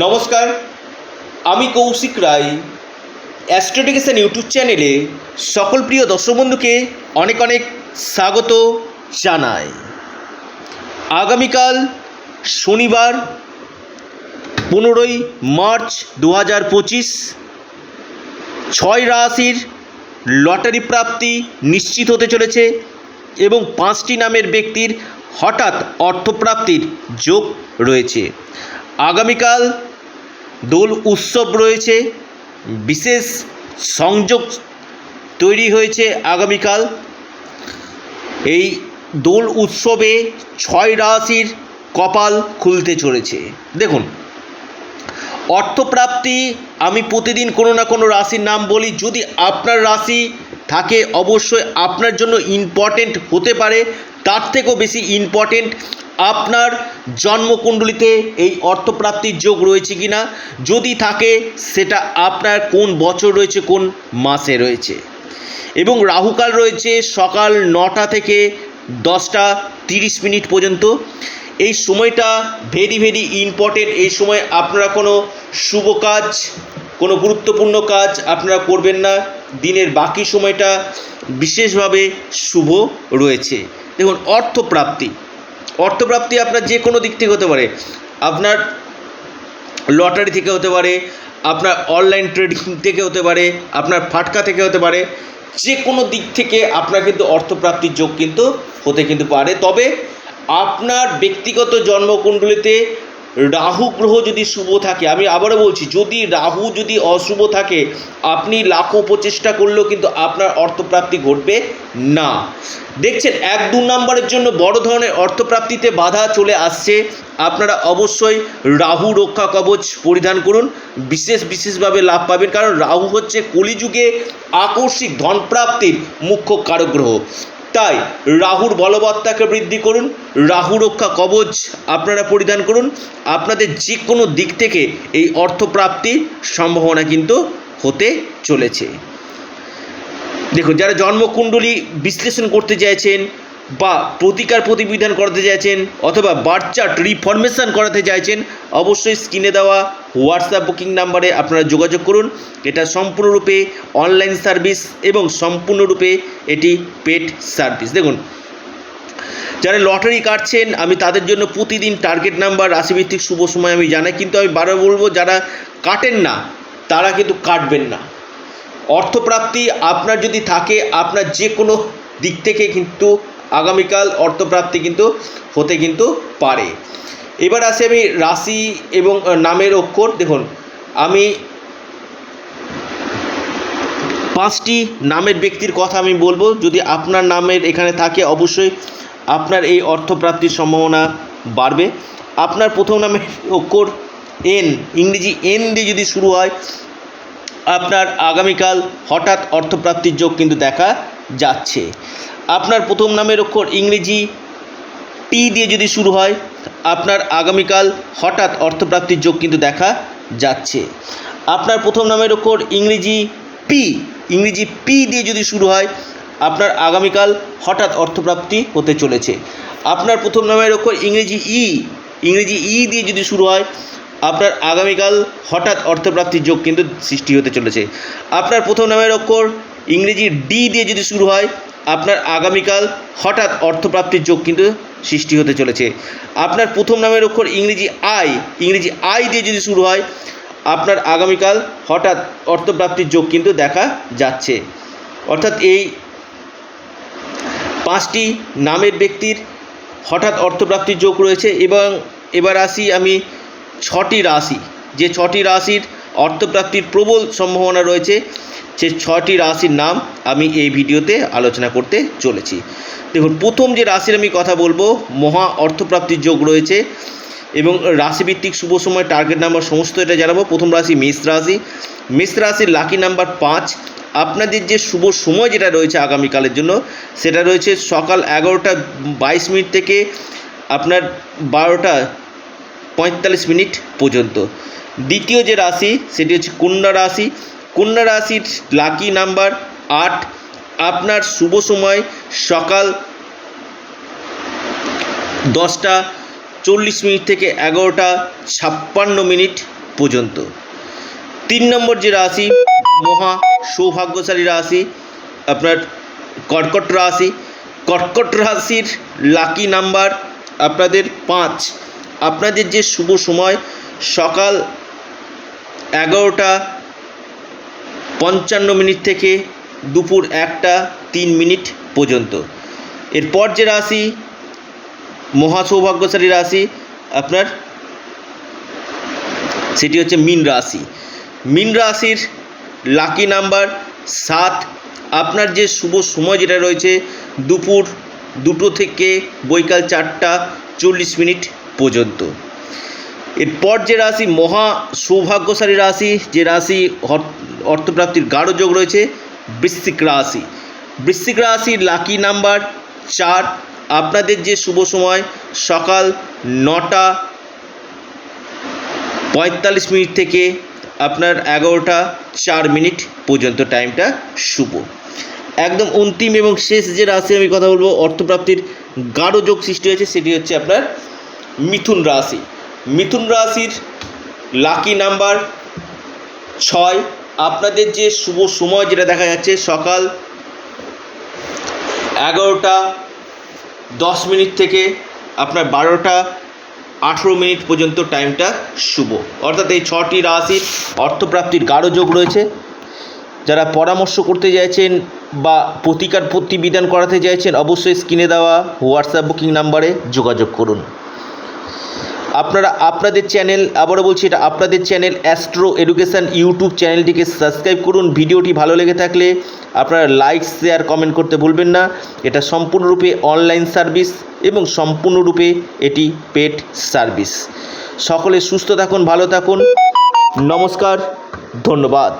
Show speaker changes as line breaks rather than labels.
নমস্কার, আমি কৌশিক রায়। অ্যাস্ট্রোডিকেশন ইউটিউব চ্যানেলে সকল প্রিয় দর্শক বন্ধুকে অনেক অনেক স্বাগত জানাই। আগামীকাল শনিবার, পনেরোই মার্চ দু হাজার পঁচিশ, ছয় রাশির লটারি প্রাপ্তি নিশ্চিত হতে চলেছে এবং পাঁচটি নামের ব্যক্তির হঠাৎ অর্থপ্রাপ্তির যোগ রয়েছে। আগামীকাল দোল উৎসব রয়েছে, বিশেষ সংযোগ তৈরি হয়েছে আগামীকাল। এই দোল উৎসবে ছয় রাশির কপাল খুলতে চলেছে। দেখুন, অর্থপ্রাপ্তি, আমি প্রতিদিন কোনো না কোনো রাশির নাম বলি, যদি আপনার রাশি থাকে, অবশ্যই আপনার জন্য ইম্পর্টেন্ট হতে পারে, তার থেকেও বেশি ইম্পর্টেন্ট আপনার জন্মকুণ্ডলিতে এই অর্থপ্রাপ্তির যোগ রয়েছে কি না যদি থাকে, সেটা আপনার কোন বছর রয়েছে, কোন মাসে রয়েছে? এবং রাহুকাল রয়েছে সকাল নটা থেকে দশটা তিরিশ মিনিট পর্যন্ত। এই সময়টা ভেরি ভেরি ইম্পর্টেন্ট এই সময় আপনারা কোনো শুভ কাজ, কোনো গুরুত্বপূর্ণ কাজ আপনারা করবেন না। দিনের বাকি সময়টা বিশেষভাবে শুভ রয়েছে। দেখুন, অর্থপ্রাপ্তি। অর্থপ্রাপ্তি আপনার যে কোনো দিক থেকে হতে পারে। আপনার লটারি থেকে হতে পারে, আপনার অনলাইন ট্রেডিং থেকে হতে পারে, আপনার ফাটকা থেকে হতে পারে, যে কোনো দিক থেকে আপনার কিন্তু অর্থপ্রাপ্তির যোগ কিন্তু হতে কিন্তু পারে। তবে আপনার ব্যক্তিগত জন্মকুণ্ডলিতে রাহু গ্রহ যদি শুভ থাকে, আমি আবারও বলছি, যদি রাহু যদি অশুভ থাকে, আপনি লাখো প্রচেষ্টা করলেও কিন্তু আপনার অর্থপ্রাপ্তি ঘটবে না। দেখছেন, এক দু নম্বরের জন্য বড় ধরনের অর্থপ্রাপ্তিতে বাধা চলে আসছে। আপনারা অবশ্যই রাহু রক্ষা কবচ পরিধান করুন। বিশেষ বিশেষভাবে লাভ পাবেন, কারণ রাহু হচ্ছে কলিযুগে আকস্মিক ধনপ্রাপ্তির মুখ্য কারক গ্রহ। তাই রাহুর বলবত্তাকে বৃদ্ধি করুন, রাহু রক্ষা কবচ আপনারা পরিধান করুন। আপনাদের যে কোনো দিক থেকে এই অর্থপ্রাপ্তির সম্ভাবনা কিন্তু হতে চলেছে। দেখুন, যারা জন্মকুণ্ডলী বিশ্লেষণ করতে চাইছেন বা প্রতিকার প্রতিবিধান করাতে চাইছেন অথবা বার্থ চার্ট রিফরমেশন করাতে চাইছেন, অবশ্যই স্ক্রিনে দেওয়া হোয়াটসঅ্যাপ বুকিং নাম্বারে আপনারা যোগাযোগ করুন। এটা সম্পূর্ণরূপে অনলাইন সার্ভিস এবং সম্পূর্ণরূপে এটি পেড সার্ভিস। দেখুন, যারা লটারি কাটছেন, আমি তাদের জন্য প্রতিদিন টার্গেট নাম্বার, রাশিভিত্তিক শুভ সময় আমি জানাই, কিন্তু আমি বারবার বলব, যারা কাটেন না, তারা কিন্তু কাটবেন না। অর্থপ্রাপ্তি আপনার যদি থাকে, আপনার যে কোনো দিক থেকে কিন্তু আগামীকাল অর্থপ্রাপ্তি কিন্তু হতে কিন্তু পারে। এবার আসে আমি রাশি এবং নামের অক্ষর। দেখুন, আমি পাঁচটি নামের ব্যক্তির কথা আমি বলব। যদি আপনার নামের এখানে থাকে, অবশ্যই আপনার এই অর্থপ্রাপ্তির সম্ভাবনা বাড়বে। আপনার প্রথম নামের অক্ষর এন ইংরেজি এন দিয়ে যদি শুরু হয়, আপনার আগামীকাল হঠাৎ অর্থপ্রাপ্তির যোগ কিন্তু দেখা যাচ্ছে। আপনার প্রথম নামের অক্ষর ইংরেজি, টি দিয়ে যদি শুরু হয়, আপনার আগামীকাল হঠাৎ অর্থপ্রাপ্তির যোগ কিন্তু দেখা যাচ্ছে। আপনার প্রথম নামের অক্ষর ইংরেজি পি ইংরেজি পি দিয়ে যদি শুরু হয়, আপনার আগামীকাল হঠাৎ অর্থপ্রাপ্তি হতে চলেছে। আপনার প্রথম নামের অক্ষর ইংরেজি ই ইংরেজি ই দিয়ে যদি শুরু হয়, আপনার আগামীকাল হঠাৎ অর্থপ্রাপ্তির যোগ কিন্তু সৃষ্টি হতে চলেছে। আপনার প্রথম নামের অক্ষর ইংরেজি ডি দিয়ে যদি শুরু হয় আপনার আগামীকাল হঠাৎ অর্থপ্রাপ্তির যোগ কিন্তু সৃষ্টি হতে চলেছে। আপনার প্রথম নামের অক্ষর ইংরেজি আই ইংরেজি আই দিয়ে যদি শুরু হয়, আপনার আগামীকাল হঠাৎ অর্থপ্রাপ্তির যোগ কিন্তু দেখা যাচ্ছে। অর্থাৎ এই পাঁচটি নামের ব্যক্তির হঠাৎ অর্থপ্রাপ্তির যোগ রয়েছে এবং এবার আসি আমি ছটি রাশি। যে ছটি রাশির অর্থপ্রাপ্তির প্রবল সম্ভাবনা রয়েছে। সে ছটি রাশির নাম আমি এই ভিডিওতে আলোচনা করতে চলেছি। দেখুন, প্রথম যে রাশির আমি কথা বলব, মহা অর্থপ্রাপ্তির যোগ রয়েছে এবং রাশিভিত্তিক শুভ সময় টার্গেট নাম্বার সমস্ত এটা জানাব। প্রথম রাশি মেষ রাশি। মেষ রাশির লাকি নাম্বার পাঁচ। আপনাদের যে শুভ সময় যেটা রয়েছে আগামীকালের জন্য, সেটা রয়েছে সকাল এগারোটা বাইশ মিনিট থেকে আপনার বারোটা পঁয়তাল্লিশ মিনিট পর্যন্ত। দ্বিতীয় যে রাশি, সেটি হচ্ছে কন্যা রাশি। কন্যা রাশির লাকি নাম্বার আট। আপনার শুভ সময় সকাল দশটা চল্লিশ মিনিট থেকে এগারোটা ছাপ্পান্ন মিনিট পর্যন্ত। তিন নম্বর যে রাশি, মহা সৌভাগ্যশালী রাশি, আপনার কর্কট রাশি। কর্কট রাশির লাকি নাম্বার আপনাদের পাঁচ। আপনাদের যে শুভ সময় সকাল এগারোটা পঞ্চান্ন মিনিট থেকে দুপুর একটা তিন মিনিট পর্যন্ত। এরপর যে রাশি মহা সৌভাগ্যশালী রাশি, আপনার সেটি হচ্ছে মিন রাশি। মিন রাশির লাকি নাম্বার সাত। আপনার যে শুভ সময় যেটা রয়েছে, দুপুর দুটো থেকে বৈকাল চারটা চল্লিশ মিনিট পর্যন্ত। এরপর যে রাশি মহা সৌভাগ্যশালী রাশি, যে রাশি অর্থপ্রাপ্তির গাঢ় যোগ রয়েছে, বৃশ্চিক রাশি। বৃশ্চিক রাশির লাকি নাম্বার চার। আপনাদের যে শুভ সময়, সকাল নটা পঁয়তাল্লিশ মিনিট থেকে আপনার এগারোটা চার মিনিট পর্যন্ত টাইমটা শুভ। একদম অন্তিম এবং শেষ যে রাশি আমি কথা বলব, অর্থপ্রাপ্তির গাঢ় যোগ সৃষ্টি হয়েছে, সেটি হচ্ছে আপনার মিথুন রাশি। মিথুন রাশির লাকি নাম্বার ছয়। আপনাদের যে শুভ সময় যেটা দেখা যাচ্ছে, সকাল এগারোটা দশ মিনিট থেকে আপনার বারোটা আঠেরো মিনিট পর্যন্ত টাইমটা শুভ। অর্থাৎ এই ছটি রাশির অর্থপ্রাপ্তির গাঢ় যোগ রয়েছে। যারা পরামর্শ করতে চাইছেন বা প্রতিকার প্রতিবিধান করাতে চাইছেন, অবশ্যই স্ক্রিনে দেওয়া হোয়াটসঅ্যাপ বুকিং নাম্বারে যোগাযোগ করুন। আপনারা আপনাদের চ্যানেল, আবারও বলছি এটা আপনাদের চ্যানেল অ্যাস্ট্রো এডুকেশান ইউটিউব চ্যানেলটিকে সাবস্ক্রাইব করুন। ভিডিওটি ভালো লেগে থাকলে আপনারা লাইক শেয়ার কমেন্ট করতে ভুলবেন না। এটা সম্পূর্ণরূপে অনলাইন সার্ভিস এবং সম্পূর্ণরূপে এটি পেড সার্ভিস সকলে সুস্থ থাকুন, ভালো থাকুন। নমস্কার, ধন্যবাদ।